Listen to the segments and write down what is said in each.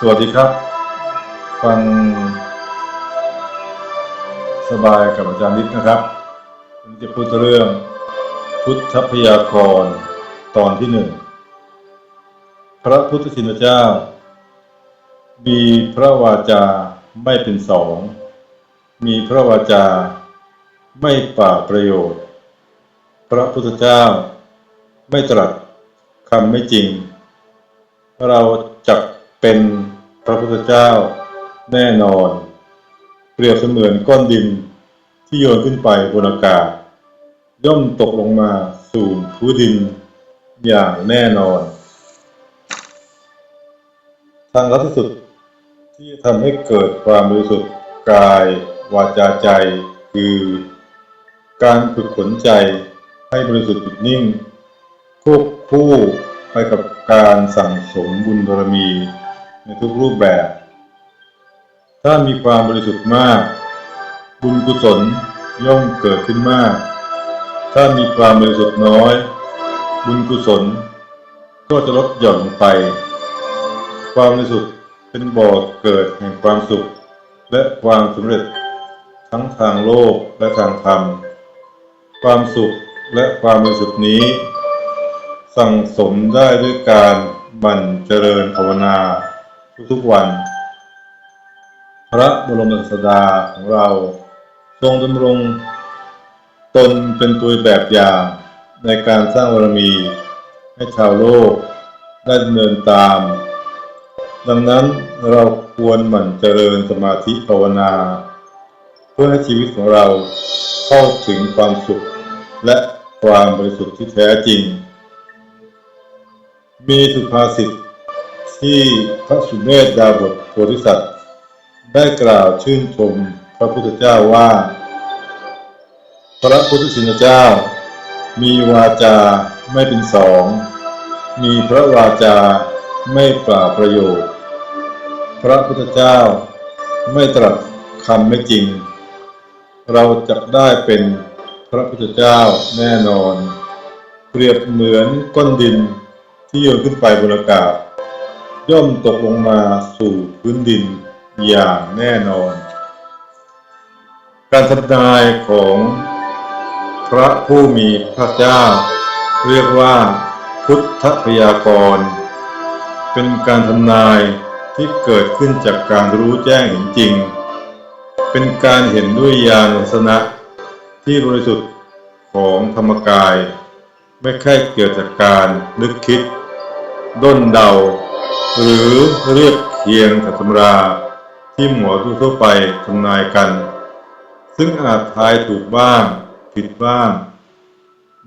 สวัสดีครับฟังสบายกับอาจารย์นิดนะครับวันนี้จะพูดเรื่องพุทธพยากรณ์ตอนที่หนึ่งพระพุทธชินเจ้ามีพระวาจาไม่เป็นสอง มีพระวาจาไม่ป่าประโยชน์ พระพุทธเจ้าไม่ตรัสคำไม่จริง เราจักเป็น ระพุทธเจ้าแน่นอน เปรียบเสมือนก้อนดินที่โยนขึ้นไปบนอากาศ ย่อมตกลงมาสู่พื้นดินอย่างแน่นอน ทางลัดที่สุดที่ทำให้เกิดความบริสุทธิ์กาย วาจาใจ คือ การฝึกฝนใจให้บริสุทธิ์หยุดนิ่งควบคู่ไปกับการสั่งสมบุญบารมี ในทุกรูปแบบ ถ้ามีความบริสุทธิ์มาก บุญกุศลย่อมเกิดขึ้นมาก ถ้ามีความบริสุทธิ์น้อย บุญกุศล ก็จะลดหย่อนลงไป ความบริสุทธิ์เป็นบ่อเกิดแห่งความสุข และความสำเร็จทั้งทางโลกและทางธรรม ความสุขและความบริสุทธิ์นี้ สั่งสมได้ด้วยการหมั่นเจริญภาวนา ทุกๆวัน พระบรมศาสดาของเราทรงดำรงตนเป็นตัวแบบอย่างในการสร้างบารมี ให้ชาวโลกได้ดำเนินตาม ดังนั้นเราควรหมั่นเจริญสมาธิภาวนา เพื่อให้ชีวิตของเราเข้าถึงความสุข และความบริสุทธิ์ที่แท้จริง มีสุภาษิต ที่พระสุเมธดาบทโพธิสัตว์ ได้กล่าวชื่นชมพระพุทธเจ้าว่า พระพุทธชินเจ้า มีวาจาไม่เป็นสอง มีพระวาจาไม่ปราประโยชน์ พระพุทธเจ้าไม่ตรัสคำไม่จริง เราจะได้เป็นพระพุทธเจ้าแน่นอน เปรียบเหมือนก้อนดินที่โยนขึ้นไปบนอากาศ ย่อมตกลงมาสู่พื้นดินอย่างแน่นอน การทำนายของพระผู้มีพระเจ้า เรียกว่าพุทธพยากรณ์เป็นการทำนายที่เกิดขึ้นจากการรู้แจ้งเห็นจริง เป็นการเห็นด้วยญาณทัศนะที่บริสุทธิ์ของธรรมกาย ไม่แค่เกิดจากการนึกคิด ด้นเดา หรือเรียบเคียงกับตำราที่หมอทั่วไปทำนายกัน ซึ่งอาจทายถูกบ้าง ผิดบ้าง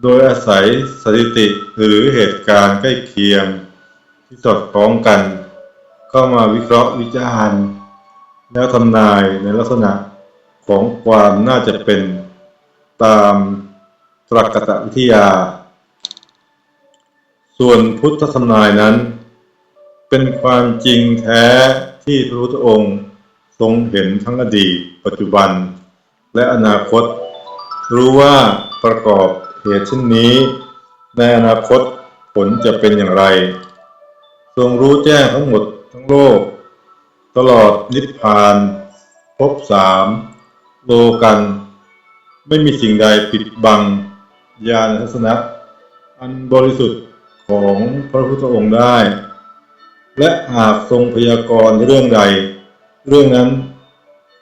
โดยอาศัยสถิติหรือเหตุการณ์ใกล้เคียง ที่สอดคล้องกัน เข้ามาวิเคราะห์วิจารณ์ แล้วทำนายในลักษณะของความน่าจะเป็นตามตรรกตวิทยา ส่วนพุทธทำนายนั้น เป็นความจริงแท้ที่พระพุทธองค์ทรงเห็นทั้งอดีต ปัจจุบัน และอนาคต รู้ว่าประกอบเหตุเช่นนี้ ในอนาคตผลจะเป็นอย่างไร ทรงรู้แจ้งทั้งหมดทั้งโลก ตลอดนิพพานภพสามโลกัน ไม่มีสิ่งใดปิดบังญาณทัศนะ อันบริสุทธิ์ของพระพุทธองค์ได้ และหากทรงพยากรณ์เรื่องใด เรื่องนั้น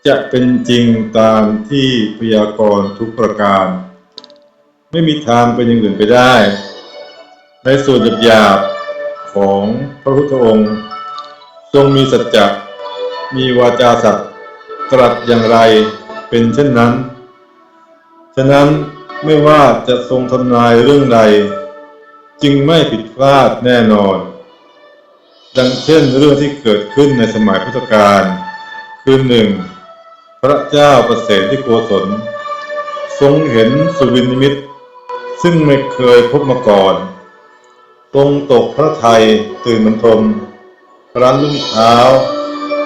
จะเป็นจริงตามที่พยากรณ์ทุกประการ ไม่มีทางเป็นอย่างอื่นไปได้ ในส่วนหยาบๆของพระพุทธองค์ ทรงมีสัจจะมีวาจาสัตย์ตรัสอย่างไรเป็นเช่นนั้น ฉะนั้นไม่ว่าจะทรงทำนายเรื่องใด จึงไม่ผิดพลาดแน่นอน ดังเช่นเรื่องที่เกิดขึ้นในสมัยพุทธกาลคือหนึ่งพระเจ้าประเสริฐที่โกศล ทรงเห็นสุวินิมิต ซึ่งไม่เคยพบมาก่อนทรงตกพระไทยตื่นบรรทมครั้นรุ่งเช้า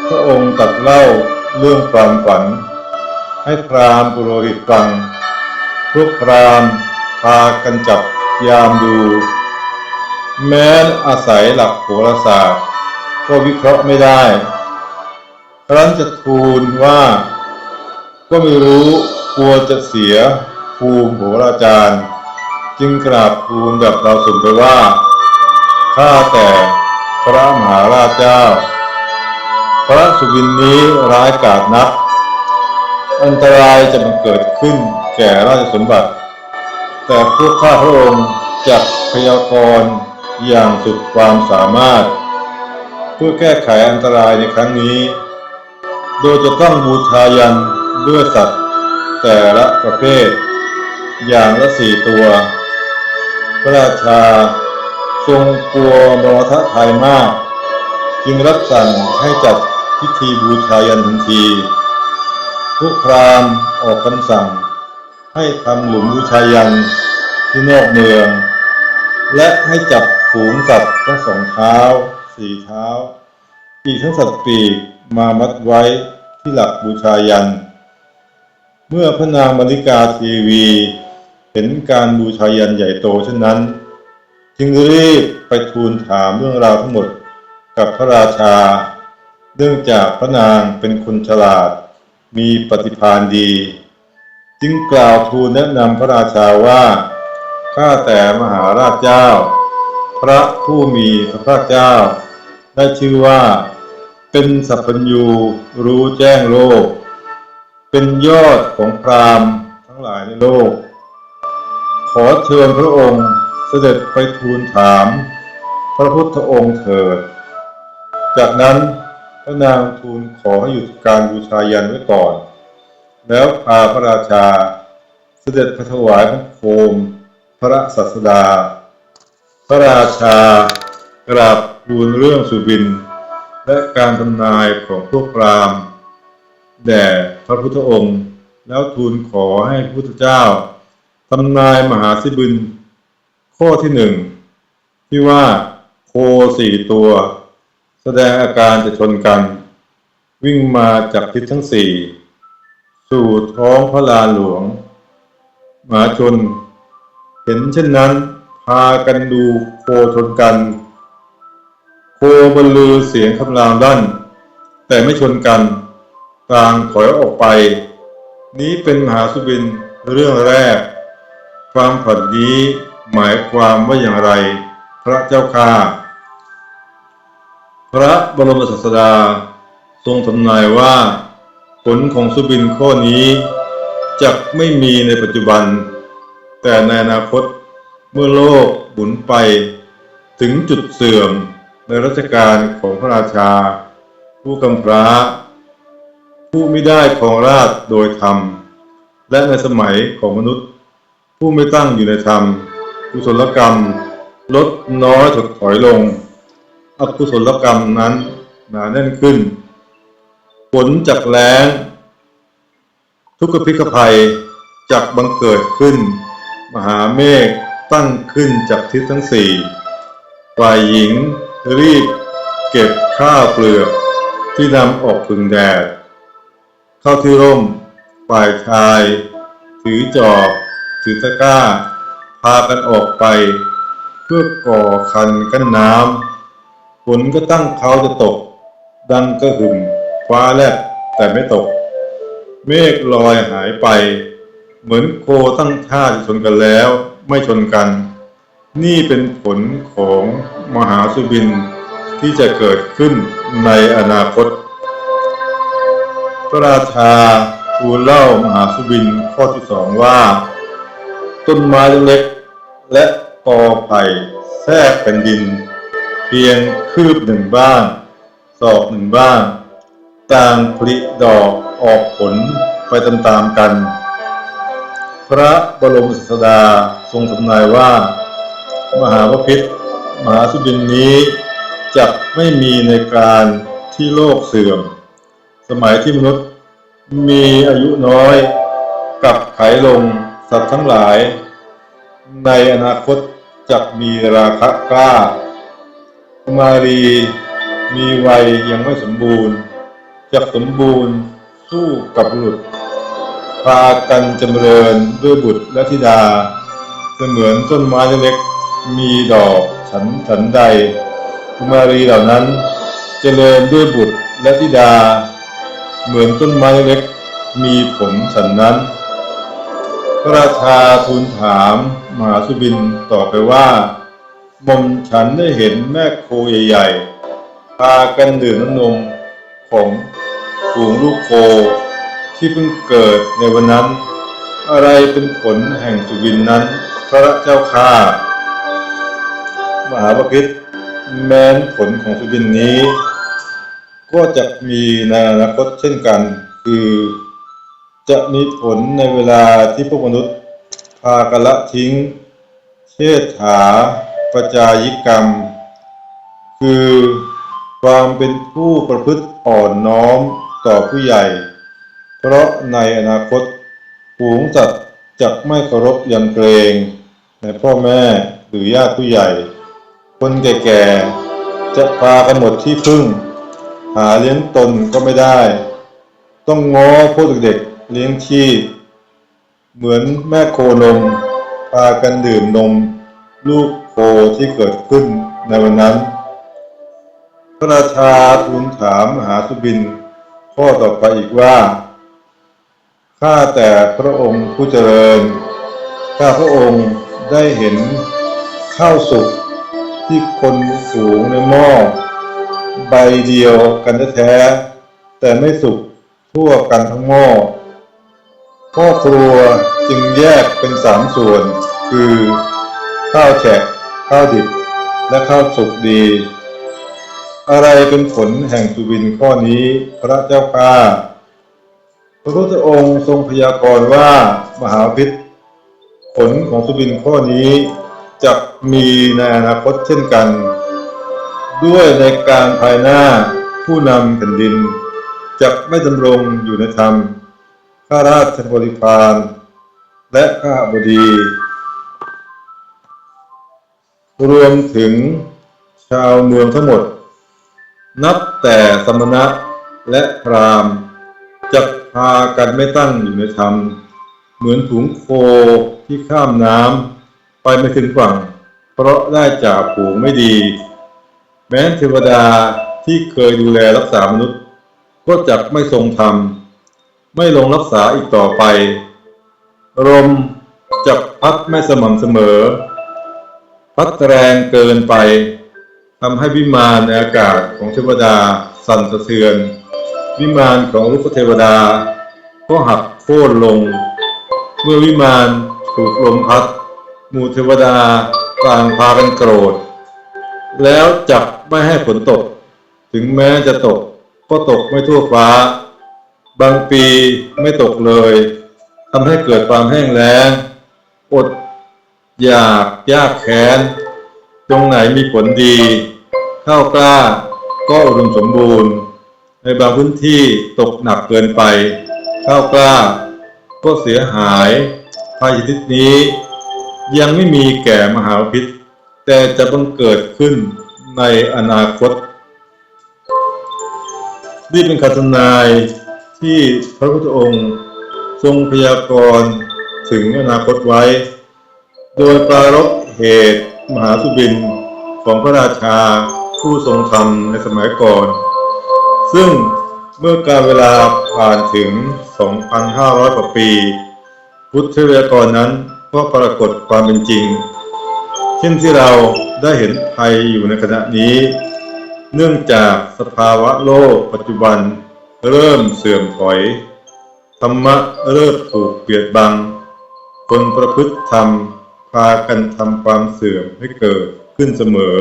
พระองค์ตัดเล่าเรื่องความฝัน ให้พรามปุโรหิตฟังพวกพรามพากันจับยามดู แม้อาศัยหลักโหราศาสตร์ ก็วิเคราะห์ไม่ได้ครั้นจะทูลว่า ก็ไม่รู้กลัวจะเสียภูมิโหราจารย์ จึงกราบทูลแบบเราสุ่มไปว่าข้าแต่พระมหาราชเจ้า พระสุวินนี้ร้ายกาจนัก อันตรายจะมันเกิดขึ้นแก่ราชสมบัติ แต่พวกข้าพระองค์จักพยากรณ์ อย่างสุดความสามารถ เพื่อแก้ไขอันตรายในครั้งนี้ โดยจะต้องบูชายันด้วยสัตว์ แต่ละประเภท อย่างละสี่ตัว พระราชา ทรงกลัวมรทะภัยมาก จึงรับสั่งให้จัดพิธีบูชายันทันทีทุกพรามออกคำสั่ง ให้ทำหลุมบูชายันที่นอกเมือง และให้จับ ฝูงสัตว์ทั้งสองเท้า สี่เท้า อีกทั้งสัตว์ปีกมามัดไว้ที่หลักบูชายัน เมื่อพระนางมาริกาทีวี เห็นการบูชายันใหญ่โตเช่นนั้น จึงรีบไปทูลถามเรื่องราวทั้งหมดกับพระราชา เนื่องจากพระนางเป็นคนฉลาด มีปฏิภาณดี จึงกล่าวทูลแนะนำพระราชาว่า ข้าแต่มหาราชเจ้า พระผู้มีพระภาคเจ้า ได้ชื่อว่า เป็นสัพพัญญูรู้แจ้งโลก เป็นยอดของพราหมณ์ทั้งหลายในโลก ขอเชิญพระองค์เสด็จไปทูลถาม พระพุทธองค์เถิด จากนั้นพระนางทูลขอให้หยุดการบูชายันไว้ก่อน แล้วพาพระราชาเสด็จไปถวายพระโคมพระศาสดา พระราชากราบทูลเรื่องสุบิน และการทำนายของพวกพราหมณ์แด่พระพุทธองค์ แล้วทูลขอให้พระพุทธเจ้าทำนายมหาสิบุญข้อที่หนึ่งที่ว่าโคสี่ตัว แสดงอาการจะชนกัน วิ่งมาจากทิศทั้งสี่สู่ท้องพระลานหลวงหมาชน เห็นเช่นนั้น พากันดูโคชนกัน โคบรรลือเสียงคำรามลั่น แต่ไม่ชนกัน ต่างถอยออกไป นี้เป็นมหาสุบินเรื่องแรก ความผัดนี้หมายความว่าอย่างไร พระเจ้าค่าพระบรมศาสดาทรงทำนายว่า ผลของสุบินข้อนี้จะไม่มีในปัจจุบัน แต่ในอนาคต เมื่อโลกหมุนไป ถึงจุดเสื่อมในรัชกาลของพระราชา ผู้กำพร้า ผู้ไม่ได้ครองราชโดยธรรม และในสมัยของมนุษย์ ผู้ไม่ตั้งอยู่ในธรรมกุศลกรรม ลดน้อยถดถอยลงอกุศลกรรมนั้นหนาแน่นขึ้นผลจากแล้ง ทุกขพิกภัยจากบังเกิดขึ้น มหาเมฆ ตั้งขึ้นจากทิศทั้งสี่ฝ่ายหญิงรีบเก็บข้าวเปลือกที่นำออกพึ่งแดด เข้าที่ร่ม ฝ่ายชาย ถือจอบถือตะกร้า พากันออกไป เพื่อก่อคันกั้นน้ำฝนก็ตั้งเขาจะตก ดังก็หึ่มฟ้าแลบแต่ไม่ตก เมฆลอยหายไป เหมือนโคตั้งท่าจะชนกันแล้ว ไม่ชนกัน นี่เป็นผลของมหาสุบินที่จะเกิดขึ้นในอนาคต พระราชาทูลเล่ามหาสุบินข้อที่สองว่า ต้นไม้เล็กและกอไผ่แทรกแผ่นดิน เพียงคืบหนึ่งบ้างศอกหนึ่งบ้างต่างผลิดอกออกผลไปตามๆกัน พระบรมศาสดา ทรงทำนายว่า มหาภพิษมหาสุบินนี้จะไม่มีในการที่โลกเสื่อม สมัยที่มนุษย์มีอายุน้อยกลับไขลงสัตว์ทั้งหลาย ในอนาคตจะมีราคะกล้า มารีมีวัยยังไม่สมบูรณ์จะสมบูรณ์สู้กับบุรุษพากันจำเริญด้วยบุตรและธิดา เสมือนต้นไม้เล็กมีดอกฉันฉันใดกุมารีเหล่านั้นเจริญด้วยบุตรและธิดา เหมือนต้นไม้เล็กมีผลฉันนั้น พระราชาทูลถามมหาสุบินต่อไปว่าหม่อมฉันได้เห็นแม่โคใหญ่ๆพากันดื่มน้ำนมของฝูงลูกโคที่เพิ่งเกิดในวันนั้น อะไรเป็นผลแห่งสุบินนั้น พระเจ้าข้ามหาปพิธแม้นผลของสุบินนี้ ก็จะมีในอนาคตเช่นกัน คือ จะมีผลในเวลาที่พวกมนุษย์พากันละทิ้ง เชษฐาประจายิกรรม คือความเป็นผู้ประพฤติอ่อนน้อมต่อผู้ใหญ่ เพราะในอนาคตฝูงสัตว์ จะไม่เคารพยำเกรงในพ่อแม่หรือญาติผู้ใหญ่ คนแก่ๆ จะพากันหมดที่พึ่ง หาเลี้ยงตนก็ไม่ได้ ต้องง้อพวกเด็กๆเลี้ยงชีพเหมือนแม่โคนม พากันดื่มนม ลูกโคที่เกิดขึ้นในวันนั้น พระราชาทูลถามมหาสุบิน ข้อต่อไปอีกว่า ข้าแต่พระองค์ผู้เจริญ ข้าพระองค์ได้เห็นข้าวสุกที่คนสูงในหม้อใบเดียวกันแท้แต่ไม่สุกทั่วกันทั้งหม้อพ่อครัวจึงแยกเป็นสามส่วน คือ ข้าวแฉะข้าวดิบ และข้าวสุกดี อะไรเป็นผลแห่งสุบินข้อนี้พระเจ้าข้า พระพุทธองค์ทรงพยากรณ์ว่ามหาพิษผลของสุบินข้อนี้จะมีในอนาคตเช่นกัน ด้วยในการภายหน้าผู้นำแผ่นดินจะไม่ดำรงอยู่ในธรรม ข้าราชบริพารและข้าบดี รวมถึงชาวเมืองทั้งหมด นับแต่สมณะและพราหมณ์ จะพากันไม่ตั้งอยู่ในธรรม เหมือนถุงโคที่ข้ามน้ำไปไม่ถึงฝั่ง เพราะได้จากผูงไม่ดี แม้เทวดาที่เคยดูแลรักษามนุษย์ ก็จักไม่ทรงธรรม ไม่ลงรักษาอีกต่อไป ลมจักพัดไม่สม่ำเสมอ พัดแรงเกินไปทำให้วิมานในอากาศของเทวดาสั่นสะเทือน วิมานของลูกเทวดา ก็หักโค่นลง เมื่อวิมานถูกลมพัดหมู่เทวดาต่างพากันโกรธ แล้วจับไม่ให้ฝนตก ถึงแม้จะตก ก็ตกไม่ทั่วฟ้า บางปีไม่ตกเลยทำให้เกิดความแห้งแล้ง อด อยากยากแค้น ตรงไหนมีผลดี ข้าวกล้าก็อุดมสมบูรณ์ ในบางพื้นที่ตกหนักเกินไป ข้าวกล้า ก็เสียหายภายชนิดนี้ ยังไม่มีแก่มหาพิษ แต่จะบังเกิดขึ้นในอนาคต นี่เป็นคำทำนายที่พระพุทธองค์ทรงพยากรณ์ถึงอนาคตไว้ โดยปรารภเหตุมหาสุบินของพระราชาผู้ทรงธรรมในสมัยก่อน ซึ่งเมื่อการเวลาผ่านถึง 2,500 กว่าปี พุทธพยากรนั้นก็ปรากฏความเป็นจริง เช่นที่เราได้เห็นภัยอยู่ในขณะนี้ เนื่องจากสภาวะโลกปัจจุบันเริ่มเสื่อมถอย ธรรมะเริ่มถูกเบียดบัง คนประพฤติธรรมพากันทำความเสื่อมให้เกิดขึ้นเสมอ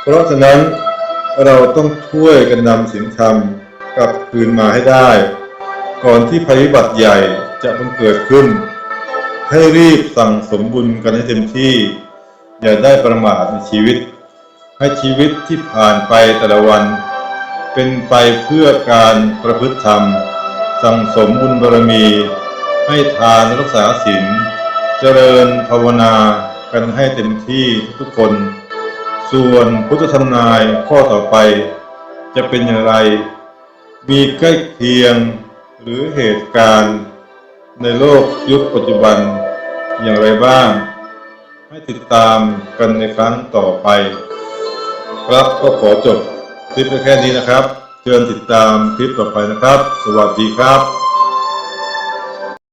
เพราะฉะนั้น เราต้องช่วยกันนำศีลธรรมกลับคืนมาให้ได้ ก่อนที่ภัยพิบัติใหญ่จะบังเกิดขึ้น ให้รีบสั่งสมบุญกันให้เต็มที่ อย่าได้ประมาทในชีวิต ให้ชีวิตที่ผ่านไปแต่ละวัน เป็นไปเพื่อการประพฤติธรรม สั่งสมบุญบารมี ให้ทานรักษาศีลเจริญภาวนากันให้เต็มที่ทุกคน ส่วนพุทธธรรมนายข้อต่อไป จะเป็นอย่างไร มีใกล้เคียงหรือเหตุการณ์ ในโลกยุคปัจจุบันอย่างไรบ้าง ให้ติดตามกันในครั้งต่อไป ครับก็ขอจบคลิปแค่นี้นะครับ เชิญติดตามคลิปต่อไปนะครับ สวัสดีครับ